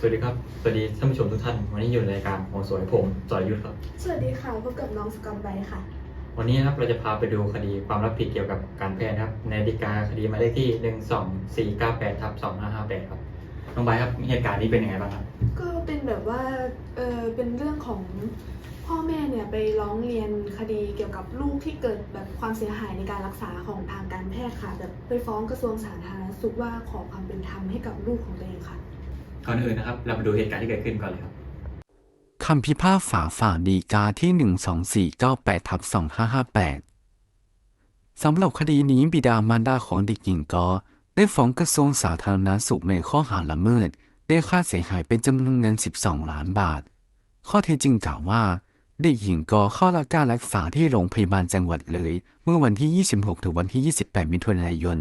สวัสดีครับ สวัสดีท่านผู้ชมทุกท่าน วันนี้อยู่ในรายการหัวสวยผมจอยยุทธครับ สวัสดีค่ะพบกับน้องสกอมไบค่ะ วันนี้นะครับเราจะพาไปดูคดีความรับผิดเกี่ยวกับการแพทย์นะครับ ในฎีกาคดีหมายเลขที่1 2 4 9 8ทับ2558ครับ น้องไบร์ทครับเหตุการณ์นี้เป็นยังไงบ้างครับ ก็เป็นแบบว่า เออเป็นเรื่องของพ่อแม่เนี่ยไปร้องเรียนคดีเกี่ยวกับลูกที่เกิดแบบความเสียหายในการรักษาของทางการแพทย์ค่ะแบบไปฟ้องกระทรวงสาธารณสุขว่าขอความเป็นธรรมให้กับลูกของตัวเองค่ะ ก่อนอื่นนะครับ เรามาดูเหตุการณ์ที่เกิดขึ้นก่อนเลยครับคำพิพากษาฝ่าดีกาที่ 12498ทับ2558 สำหรับคดีนี้บิดามารดาของเด็กหญิงก็ได้ฟ้องกระทรวงสาธารณสุขในข้อหาละเมิดได้ค่าเสียหายเป็นจำนวนเงิน 12 ล้านบาท ข้อเท็จจริงกล่าวว่า เด็กหญิงก็เข้ารับการรักษาที่โรงพยาบาลจังหวัดเลย เมื่อวันที่ 26 ถึงวันที่ 28 มิถุนายน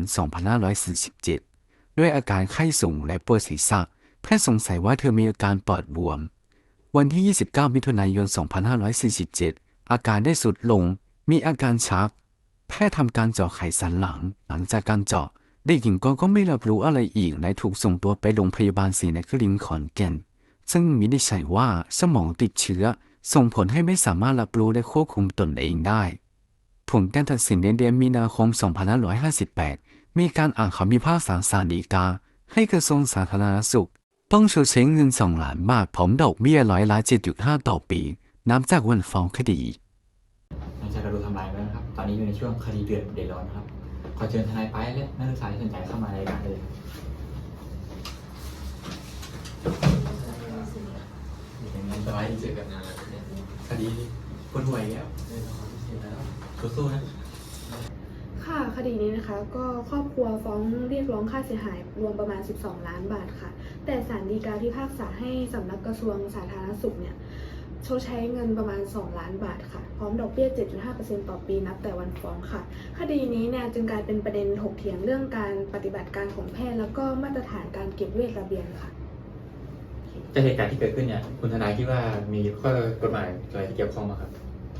2547 ด้วยอาการไข้สูงและปวดศีรษะ แพทย์สงสัยว่าเธอมีอาการปอดบวม วันที่ 29 มิถุนายน 2547 อาการได้สุดลง มีอาการชัก แพทย์ทำการเจาะไขสันหลัง หลังจากการเจาะเด็กหญิงก็ก็ไม่รับรู้อะไรอีกและถูกส่งตัวไปโรงพยาบาลศรีนครินทร์ขอนแก่น ซึ่งมีได้ใช้ว่าสมองติดเชื้อ ส่งผลให้ไม่สามารถรับรู้และควบคุมตนเองได้ ผลการตัดสินในเดือนมีนาคม 2558 มีการอ่านคำพิพากษาศาลฎีกา ให้กระทรวงสาธารณสุข ต้องชดใช้เงิน2ล้านบาทพร้อมดอกเบี้ยร้อยละ7.5 ต่อปี นับจากวันฟ้องคดีหลังจากเราดูทำลายไปแล้วนะครับ ตอนนี้อยู่ในช่วงคดีเดือดเดือดร้อนครับ ขอเชิญทนายไปและนักศึกษาที่สนใจเข้ามาในรายการเลยครับอย่างนี้สบายดีเจอกันนานแล้วเนี่ยคดีคนห่วยแล้วแน่นอนที่สุดแล้วสู้ๆนะ คดีนี้นะคะ ก็ครอบครัวฟ้องเรียกร้องค่าเสียหายรวมประมาณ 12 ล้านบาทค่ะ แต่ศาลฎีกาพิพากษาให้สำนักกระทรวงสาธารณสุขเนี่ยชดใช้เงินประมาณ 2 ล้านบาทค่ะ พร้อมดอกเบี้ย 7.5%ต่อปีนับแต่วันฟ้องค่ะ คดีนี้เนี่ยจึงกลายเป็นประเด็นถกเถียงเรื่องการปฏิบัติการของแพทย์แล้วก็มาตรฐานการเก็บเวชระเบียนค่ะจากเหตุการณ์ที่เกิดขึ้นเนี่ยคุณทนายคิดว่ามีข้อกฎหมายอะไรที่เกี่ยวข้องไหมครับ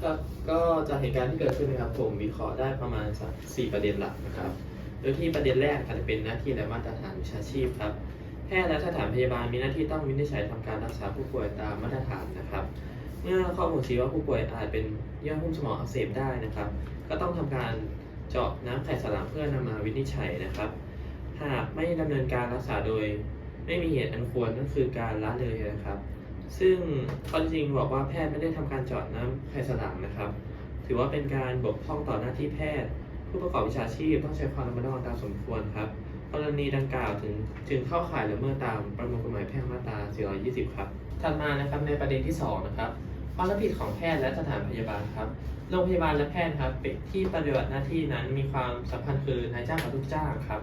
ครับก็จากเหตุการณ์ที่เกิดขึ้นนะครับผมวิเคราะห์ได้ประมาณสักสี่ประเด็นหลักนะครับ โดยที่ประเด็นแรกอาจจะเป็นหน้าที่และมาตรฐานวิชาชีพครับแพทย์และสถานพยาบาลมีหน้าที่ต้องวินิจฉัยทำการรักษาผู้ป่วยตามมาตรฐานนะครับ เมื่อข้อมูลชี้ว่าผู้ป่วยอาจเป็นเยื่อหุ้มสมองอักเสบได้นะครับ ก็ต้องทำการเจาะน้ำไขสันหลังเพื่อนำมาวินิจฉัยนะครับ หากไม่ดำเนินการรักษาโดย ไม่มีเหตุอันควรนั่นคือการละเลยนะครับ ซึ่งข้อจริงบอกว่าแพทย์ไม่ได้ทำการเจาะน้ำไขสันหลังนะครับ ถือว่าเป็นการบกพร่องต่อหน้าที่แพทย์ ผู้ประกอบวิชาชีพต้องใช้ความระมัดระวังตามสมควรครับกรณีดังกล่าวถึงจึงเข้าข่ายละเมิดตามประมวลกฎหมายแพ่งมาตรา 420 ครับ ถัดมานะครับในประเด็นที่ 2 นะครับความรับผิดของแพทย์และสถานพยาบาลครับ โรงพยาบาลและแพทย์ครับที่ปฏิบัติหน้าที่นั้นมีความสัมพันธ์คือนายจ้างกับลูกจ้างครับ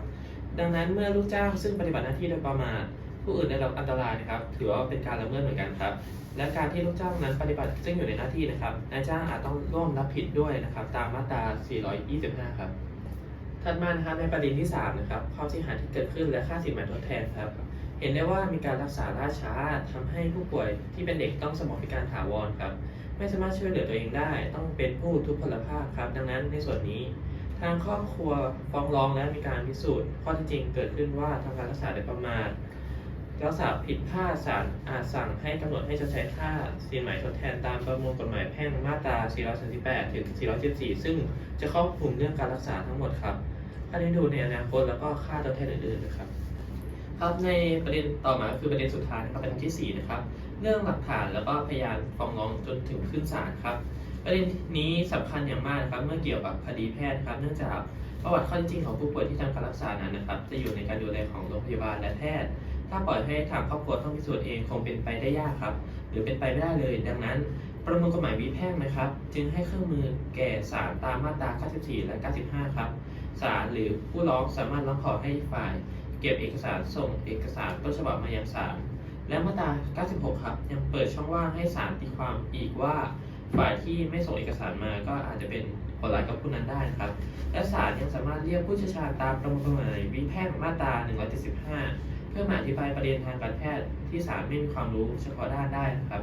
ดังนั้นเมื่อลูกจ้างซึ่งปฏิบัติหน้าที่โดยประมาท ผู้อื่นได้รับอันตรายนะครับ ถือว่าเป็นการละเมิดเหมือนกันครับ และการที่ลูกจ้างนั้นปฏิบัติซึ่งอยู่ในหน้าที่นะครับนายจ้างอาจต้องร่วมรับผิดด้วยนะครับ ตามมาตรา 425 ครับถัดมานะครับในประเด็นที่ 3 นะครับความเสียหายที่เกิดขึ้นและค่าสินไหมทดแทนครับ เห็นได้ว่ามีการรักษาล่าช้าทำให้ผู้ป่วยที่เป็นเด็กต้องสมองพิการถาวรครับ ไม่สามารถช่วยเหลือตัวเองได้ ต้องเป็นผู้ทุพพลภาพครับ ดังนั้นในส่วนนี้ ทางครอบครัวฟ้องร้องและมีการพิสูจน์ข้อเท็จจริงเกิดขึ้นว่าทำการรักษาโดยประมาท รักษาผิดพลาดศาลอาจสั่งให้กำหนดให้ชดใช้ค่าสินไหมทดแทนตามประมวลกฎหมายแพ่งมาตรา 438 ถึง 474 ซึ่งจะครอบคลุมเรื่องการรักษาทั้งหมดครับค่าเลี้ยงดูในอนาคตแล้วก็ค่าทดแทนอื่นๆนะครับ ครับในประเด็นต่อมาคือประเด็นสุดท้ายนะครับประเด็นที่ 4 นะครับ เรื่องหลักฐานแล้วก็พยานฟ้องร้องจนถึงขึ้นศาลครับประเด็นนี้สำคัญอย่างมากนะครับเมื่อเกี่ยวกับคดีแพทย์ครับ เนื่องจากประวัติข้อเท็จจริงของผู้ป่วยที่ทำการรักษานั้นนะครับ จะอยู่ในการดูแลของโรงพยาบาลและแพทย์ ถ้าปล่อยให้ทางครอบครัวต้องพิสูจน์เองคงเป็นไปได้ยากครับ หรือเป็นไปไม่ได้เลย ดังนั้น ประมวลกฎหมายวิแพ่งนะครับ จึงให้เครื่องมือแก่ศาลตามมาตรา 94 และ 95 ครับศาลหรือผู้ร้องสามารถร้องขอให้ฝ่าย เก็บเอกสารส่งเอกสารต้นฉบับมายังศาลและมาตรา 96 ครับยังเปิดช่องว่างให้ศาลตีความอีกว่าฝ่ายที่ไม่ส่งเอกสารมาก็อาจจะเป็นผลร้ายกับผู้นั้นได้นะครับ และศาลยังสามารถเรียกผู้เชี่ยวชาญตามประมวลกฎหมายวิแพ่งมาตรา 175เพื่อมาอธิบายประเด็นทางการแพทย์ที่ศาลไม่มีความรู้เฉพาะด้านได้นะครับ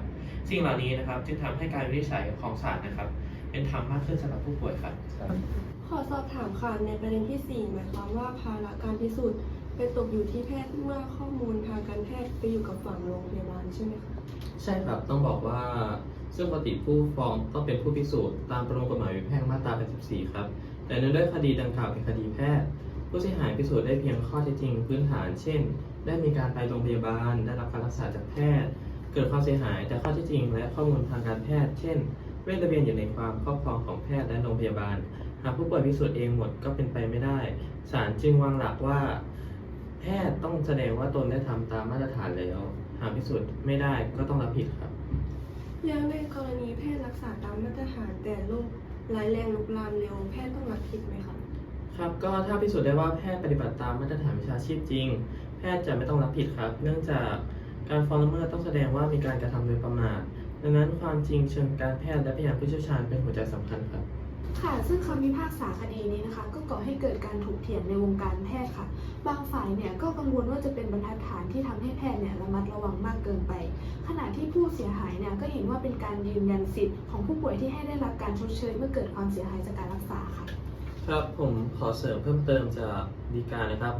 สิ่งเหล่านี้นะครับจึงทำให้การวินิจฉัยของศาลนะครับ เป็นธรรมมากขึ้นสำหรับผู้ป่วยครับขขอสอบถามค่ะในประเด็นที่ 4 หมายความว่าภาระการพิสูจน์ไปตกอยู่ที่แพทย์เมื่อข้อมูลทางการแพทย์ไปอยู่กับฝั่งโรงพยาบาลใช่ไหมคะใช่ครับต้องบอกว่าซึ่งปกติผู้ฟ้องต้องเป็นผู้พิสูจน์ตามประมวลกฎหมายวิแพ่งมาตรา 84 ครับ แต่เนื่องด้วยคดีดังกล่าวเป็นคดีแพทย์ ผู้เสียหายพิสูจน์ได้เพียงข้อเท็จจริงพื้นฐาน เช่น ได้มีการไปโรงพยาบาล ได้รับการรักษาจากแพทย์ เกิดความเสียหายแต่ข้อเท็จจริง และข้อมูลทางการแพทย์ เช่น เวชระเบียนอยู่ในความครอบครองของแพทย์และโรงพยาบาล หากผู้ป่วยพิสูจน์เองหมดก็เป็นไปไม่ได้ ศาลจึงวางหลักว่า แพทย์ต้องแสดงว่าตนได้ทำตามมาตรฐานแล้ว หากพิสูจน์ไม่ได้ก็ต้องรับผิดครับ แล้วในกรณีแพทย์รักษาตามมาตรฐานแต่โรคร้ายแรงลุกลามเร็วแพทย์ต้องรับผิดไหมคะ ครับก็ถ้าพิสูจน์ได้ว่าแพทย์ปฏิบัติตามมาตรฐานวิชาชีพจริง แพทย์จะไม่ต้องรับผิดครับ เนื่องจากการฟ้องละเมิดต้องแสดงว่ามีการกระทำโดยประมาทดังนั้นความจริงเชิงการแพทย์และพยานผู้เชี่ยวชาญเป็นหัวใจสำคัญครับ ค่ะ ซึ่งคำพิพากษาคดีนี้นะคะ ก็ก่อให้เกิดการถกเถียงในวงการแพทย์ค่ะ บางฝ่ายเนี่ยก็กังวลว่าจะเป็นบรรทัดฐานที่ทำให้แพทย์เนี่ยระมัดระวังมากเกินไป ขณะที่ผู้เสียหายเนี่ยก็เห็นว่าเป็นการยืนยันสิทธิ์ของผู้ป่วยที่ให้ได้รับการชดเชยเมื่อเกิดความเสียหายจากการรักษาค่ะ ครับผมขอเสริมเพิ่มเติมจากดีการนะครับ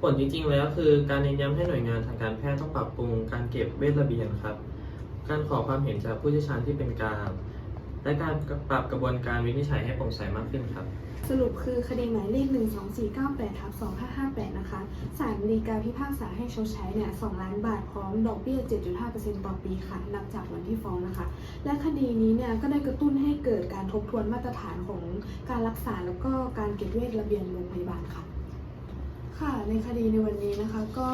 ผลจริงๆ แล้วคือการเน้นย้ำให้หน่วยงานทางการแพทย์ต้องปรับปรุงการเก็บเวชระเบียนครับ การขอความเห็นจากผู้เชี่ยวชาญที่เป็นกลาง และการปรับกระบวนการวินิจฉัยให้โปร่งใสมากขึ้นครับ สรุปคือคดีหมายเลข 12498ทับ2558 นะคะศาลฎีกาพิพากษาให้ชดใช้เนี่ย2ล้านบาทพร้อมดอกเบี้ย 7.5%ต่อปีค่ะ นับจากวันที่ฟ้องนะคะ และคดีนี้เนี่ยก็ได้กระตุ้นให้เกิดการทบทวนมาตรฐานของการรักษาแล้วก็การเก็บเวชระเบียนโรงพยาบาลค่ะ ค่ะ ในคดีในวันนี้นะคะก็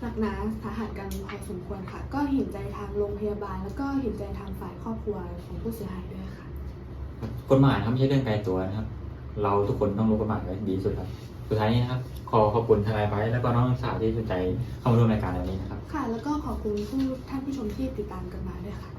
หนักหนาสาหัสกันพอสมควรค่ะ ก็เห็นใจทางโรงพยาบาล แล้วก็เห็นใจทางฝ่ายครอบครัวของผู้เสียหายด้วย กฎหมายนะครับไม่ใช่เรื่องไกลตัวนะครับ เราทุกคนต้องรู้กฎหมายไว้ดีที่สุดครับ สุดท้ายนี้นะครับ ขอขอบคุณทนายไว้แล้วก็น้องสาวที่สนใจเข้ามาร่วมรายการในวันนี้นะครับ ค่ะ แล้วก็ขอบคุณผู้ท่านผู้ชมที่ติดตามกันมาด้วยค่ะ